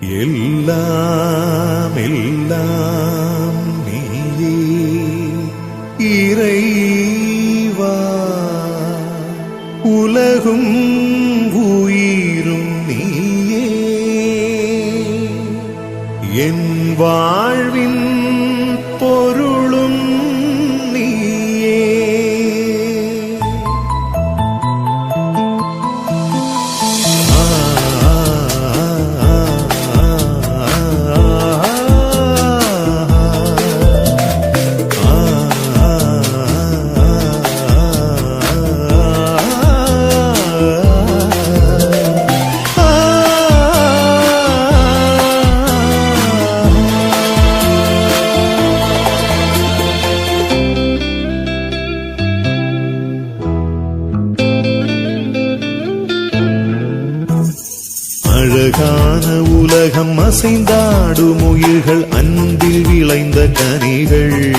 எல்லாம் எல்லாம் நீயே. இறைவா உலகும் உயிரும் நீயே. என் வா அசைந்தாடும் உயிர்கள் அன்பில் விளைந்த கனிகள்.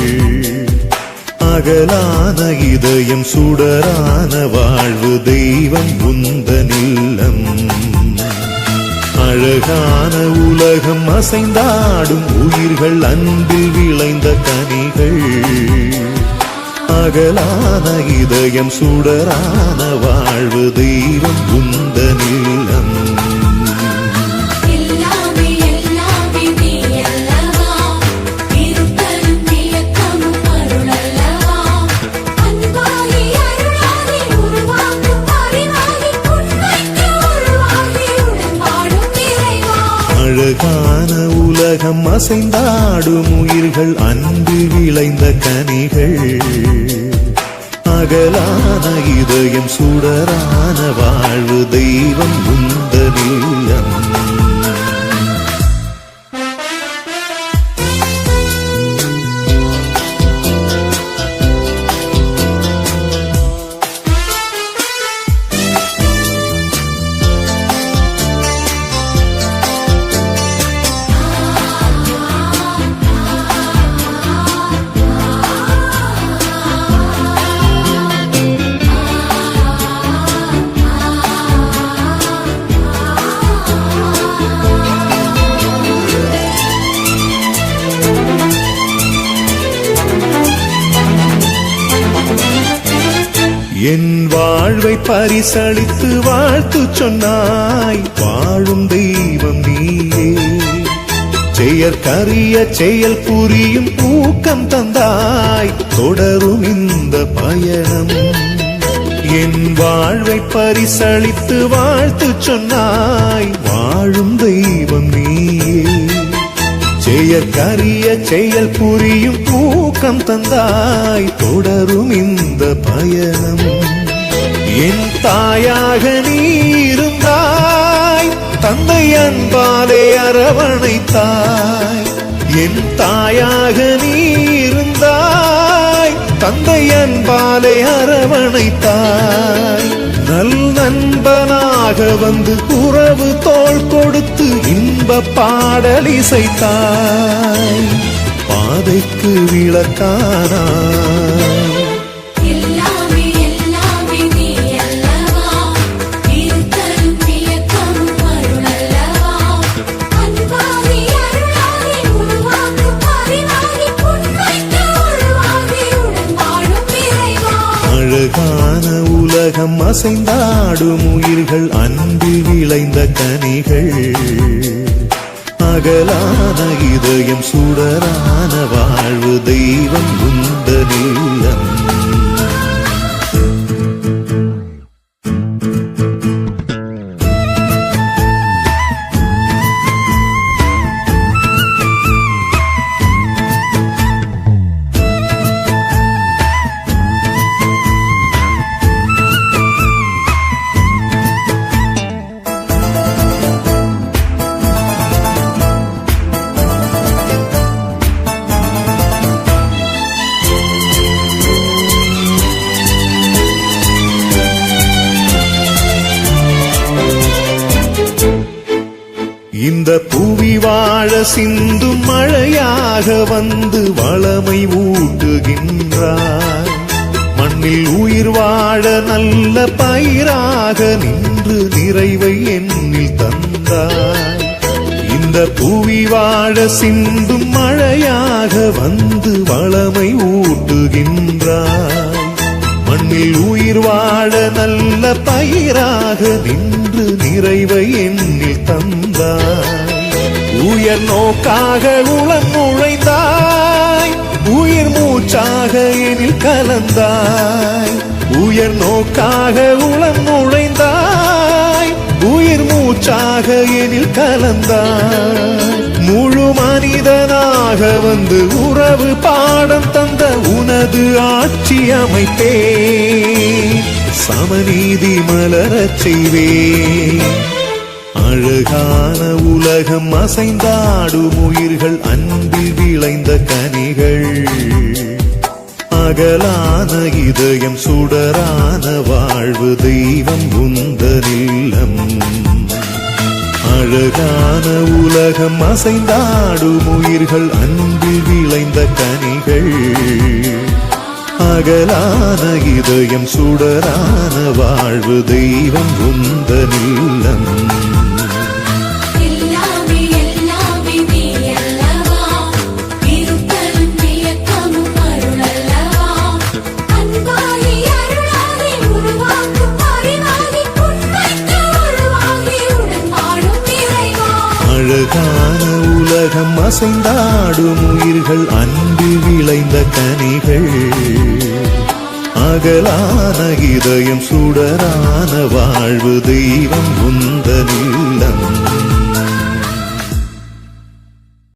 அகலான இதயம் சுடரான வாழ்வு தெய்வம் உந்த நில்லம் அழகான உலகம் அசைந்தாடும் உயிர்கள் அன்பில் விளைந்த கனிகள். அகலான இதயம் சுடரான வாழ்வு தெய்வம் உந்த நிலம். அழகான உலகம் அசைந்தாடும் உயிர்கள் அன்பு விளைந்த கனிகள். அகலான இதயம் சுடரான வாழ்வு தெய்வம் உந்தனில் நிலம் என் வாழ்வை பரிசளித்து வாழ்த்து சொன்னாய். வாழும் தெய்வம் நீயே. செயற்கரிய செயல் புரியும் ஊக்கம் தந்தாய். தொடரும் இந்த பயணம். என் வாழ்வை பரிசளித்து வாழ்த்து சொன்னாய். வாழும் தெய்வம் செயற்கரிய செயல் புரியும் ஊக்கம் தந்தாய் தொடரும் இந்த பயணம். என் தாயாக நீ இருந்தாய் தந்தை அன்பாலே அரவணைத்தாய். என் தாயாக நீருந்தாய் தந்தை அன்பாலே அரவணைத்தாய். நல் நண்பனாக வந்து உறவு தோள் கொடுத்து இன்ப பாடல் இசைத்தாய். பாதைக்கு விளக்கானாய். அழகான உலகம் அசைந்தாடும் உயிர்கள் அன்பில் விளைந்த கனிகள். பகலான இதயம் சுடரான வாழ்வு தெய்வம் உந்தனில்லம் இந்த புவி வாழ சிந்து மழையாக வந்து வளமை ஊட்டுகின்றாய் மண்ணில் உயிர் வாழ நல்ல பயிராக நின்று நிறைவை எண்ணில் தந்தாய் இந்த புவி வாழ சிந்து மழையாக வந்து வளமை ஊட்டுகின்றாய் மண்ணில் உயிர் வாழ நல்ல பயிராக நின்று நிறைவை என்னில் தந்தாய். உயர் நோக்காக உளம் நுழைந்தாய். உயிர் மூச்சாக எனில் கலந்தாய். உயர் நோக்காக உளம் நுழைந்தாய். உயிர் மூச்சாக எனில் கலந்தாய். முழு மனிதனாக வந்து உறவு பாடம் தந்த உனது ஆட்சி அமைப்பே. சமநீதி மலரச் செய்வேன். அழகான உலகம் அசைந்தாடும் உயிர்கள் அன்பில் விளைந்த கனிகள். அகலான இதயம் சுடரான வாழ்வு தெய்வம் உந்தனில்லம் அழகான உலகம் அசைந்தாடும் உயிர்கள் அன்பில் விளைந்த கனிகள். அகலான இதயம் சுடரான வாழ்வு தெய்வம் உந்த நில்லம் அழகான உலகம் அசைந்தாடும் உயிர்கள் அன்பு விளைந்த கனிகள் அகலான இதயம் சுடரான வாழ்வு தெய்வம் உந்த நிலம்